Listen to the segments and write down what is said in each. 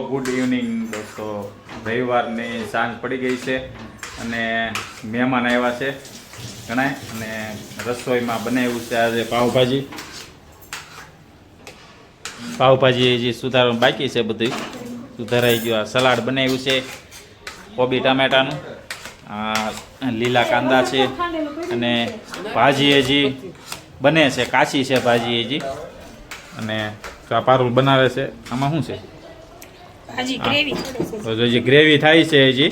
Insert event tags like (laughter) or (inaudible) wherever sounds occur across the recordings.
Good evening દોસ્તો. રવિવારની સાંજ પડી ગઈ છે અને મહેમાન આવ્યા છે ઘણા અને રસોઈમાં બનાવ્યું છે આજે પાવભાજી પાઉભાજી જે સુધારવાનું બાકી છે બધું સુધારાઈ ગયું. આ સલાડ બનાવ્યું છે કોબી ટામેટાનું. લીલા કાંદા છે અને ભાજી હજી બને છે, કાચી છે ભાજી હજી. અને તો આ પારુલ બનાવે છે, આમાં શું છે? તો જો ગ્રેવી થાય છે હજી.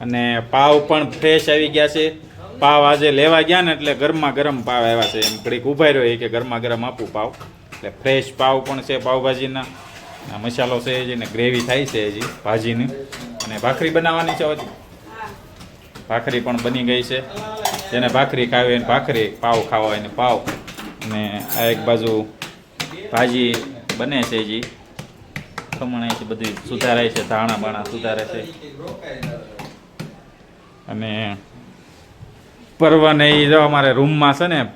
અને પાવ પણ ફ્રેશ આવી ગયા છે. પાવ આજે લેવા ગયા ને એટલે ગરમા ગરમ પાવ આવ્યા છે. એમ ઘડીક ઊભા રહ્યો કે ગરમા ગરમ આપું પાવ. એટલે ફ્રેશ પાવ પણ છે પાવભાજીના. મસાલો છે હજી ને ગ્રેવી થાય છે હજી ભાજીની. અને ભાખરી બનાવવાની છે હજી? ભાખરી પણ બની ગઈ છે. જેને ભાખરી ખાવી હોય ભાખરી, પાવ ખાવા હોય ને પાવ. અને આ એક બાજુ ભાજી બને છે હજી. ખમણાય છે બધું સુધારાય છે ધાણા બાણા સુધારે છે. અને પર્વને એ જો અમારે રૂમમાં છે ને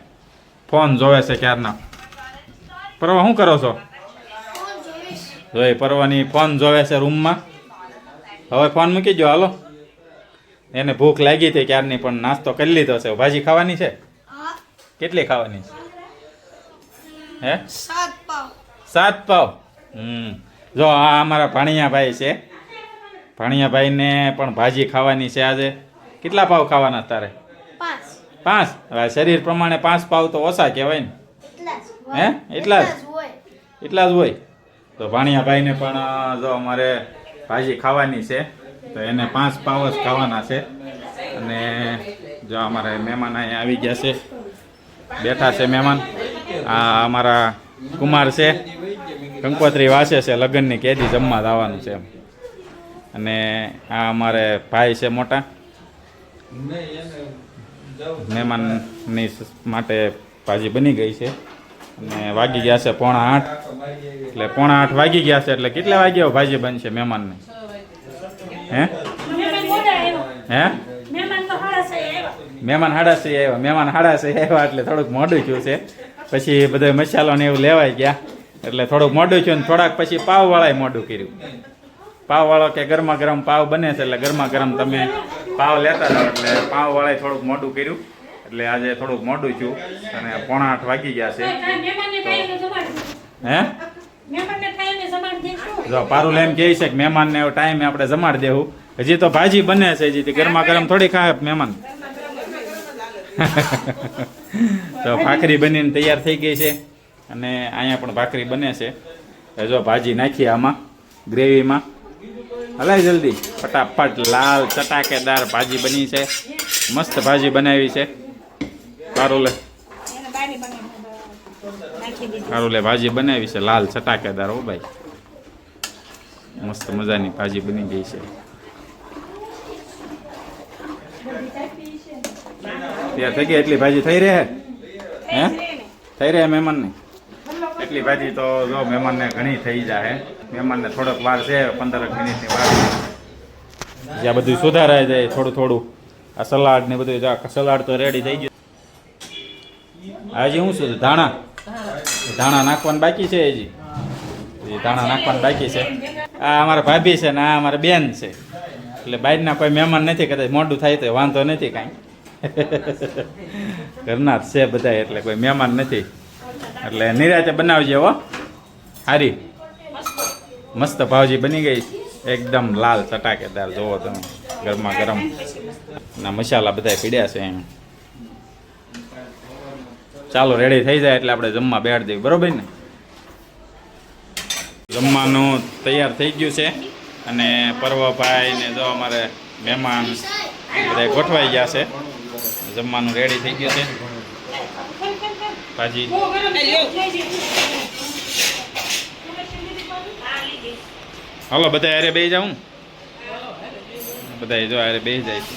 ફોન જોવે છે ક્યારના. પર્વ શું કરો છો? જોઈ પર્વની ફોન જોવે છે રૂમમાં. હવે ફોન મૂકી દો હાલો. એને ભૂખ લાગી હતી ક્યારની પણ નાસ્તો કરી લીધો છે. ભાજી ખાવાની છે? કેટલી ખાવાની છે? હે? સાત પાવ. સાત પાવ. હમ. જો આ અમારા ભાણિયાભાઈ છે. ભાણિયાભાઈને પણ ભાજી ખાવાની છે આજે. કેટલા પાવ ખાવાના તારે પાંચ. હવે શરીર પ્રમાણે પાંચ પાવ તો ઓછા કહેવાય ને. હે? એટલા જ? એટલા જ હોય. તો ભાણિયાભાઈને પણ જો અમારે ભાજી ખાવાની છે તો એને પાંચ પાવ જ ખાવાના છે. અને જો અમારે મહેમાન અહીંયા આવી ગયા છે. બેઠા છે મહેમાન. આ અમારા કુમાર છે. કંકોત્રી વાસે છે, લગ્નની કેદી જમવા આવવાનું છે એમ. અને આ અમારે ભાઈ છે મોટા. મહેમાનની માટે ભાજી બની ગઈ છે. અને વાગી ગયા છે પોણા આઠ. એટલે પોણા આઠ વાગી ગયા છે, એટલે કેટલા વાગ્યા ભાજી બનશે મહેમાનને? હે? હે? મહેમાન હાડાસી આવ્યા. મહેમાન હાડાસી આવ્યા એટલે થોડુંક મોડું થયું છે. પછી બધા મસાલો ને એવું લેવાઈ ગયા. એટલે થોડુંક મોડું થયું ને થોડાક પછી પાવવાળાએ મોડું કર્યું. પાવવાળો કે ગરમા ગરમ પાવ બને છે એટલે ગરમા ગરમ તમે પાવ લેતા જાઓ એટલે પાવવાળાએ થોડુંક મોડું કર્યું. એટલે આજે થોડુંક મોડું થયું અને પોણા આઠ વાગી ગયા છે. હે? જો પારુલ એમ કહે છે કે મહેમાનને એવો ટાઈમે આપણે જમાડી દેવું. હજી તો ભાજી બને છે, હજી ગરમા ગરમ થોડી ખાય મહેમાન. (laughs) તો ભાખરી બનીને તૈયાર થઈ ગઈ છે. અને અહીંયા પણ ભાખરી બને છે. જો ભાજી નાખી આમાં, ગ્રેવીમાં. હલાય જલ્દી. ફટાફટ લાલ ચટાકેદાર ભાજી બની છે. મસ્ત ભાજી બનાવી છે. દીધી પારુલે ભાજી બનાવી છે. લાલ ચટાકેદાર હો ભાઈ. મસ્ત મજાની ભાજી બની ગઈ છે. ત્યાં થઈ ગઈ? એટલી ભાજી થઈ રહે? હે? થઈ રહે, મહેમાનને? એટલી ભાજી તો જો મહેમાનને ઘણી થઈ જાય મહેમાનને થોડોક વાર છે, પંદર મિનિટની વાર જ્યાં બધું સુધારાય જાય, થોડું થોડું. આ સલાડ ને બધું સલાડ તો રેડી થઈ ગયું. હજી શું છે? ધાણા. ધાણા નાખવાનું બાકી છે હજી. ધાણા નાખવાનું બાકી છે. આ અમારા ભાભી છે ને આ અમારા બેન છે. એટલે બહારના કોઈ મહેમાન નથી, કદાચ મોડું થાય તો વાંધો નથી કાંઈ. (laughs) ઘરના છે બધા એટલે કોઈ મહેમાન નથી. એટલે નિરાતે બનાવજે હો. સારી મસ્ત ભાવજી બની ગઈ. એકદમ લાલ ચટાકેદાર, જોવો તમે, ગરમા ગરમ. ના મસાલા બધા પીડ્યા છે એમ. ચાલો રેડી થઈ જાય એટલે આપણે જમવા બેહાડી દઈએ બરોબર ને? જમવાનું તૈયાર થઈ ગયું છે. અને પર્વભાઈ ને જો અમારે મહેમાન બધા ગોઠવાઈ ગયા છે. જમવાનું રેડી થઈ ગયું છે. ભાજી. હાલો બધા હારે બે જાઉં? બધા જો હારે બે જાય છે.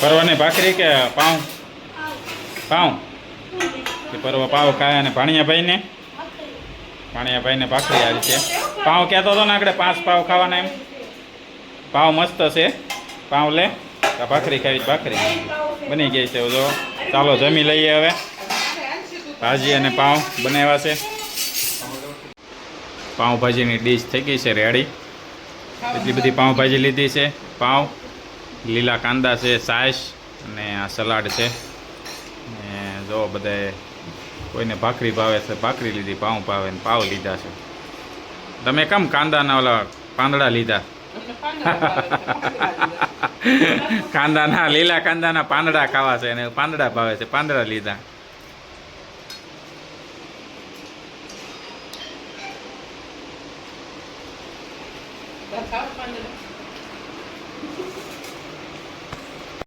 પરવાની ભાખરી કે પાઉં? પાઉં. કે પરવા પાવ ખાય અને ભાણિયાભાઈને? ભાણિયાભાઈને ભાખરી આવી છે. પાઉં કહેતો હતો ને આપણે પાંચ પાવ ખાવાના એમ. પાવ મસ્ત છે. પાવ લે આ ભાખરી ખાવી ભાખરી. બની ગઈ છે જો ચાલો, જમી લઈએ હવે. ભાજી અને પાઉં બનાવ્યા છે. પાઉંભાજીની ડીશ થઈ ગઈ છે રેડી. એટલી બધી પાઉંભાજી લીધી છે. પાઉં લીલા કાંદા છે સાસ અને આ સલાડ છે. ને જો બધાએ કોઈને ભાખરી ભાવે છે, ભાખરી લીધી, પાઉં ભાવે ને પાઉં લીધા છે. તમે કેમ કાંદાના ઓલા પાંદડા લીધા. કાંદાના લીલા કાંદાના પાંદડા ખાવા છે અને પાંદડા ભાવે છે પાંદડા લીધા.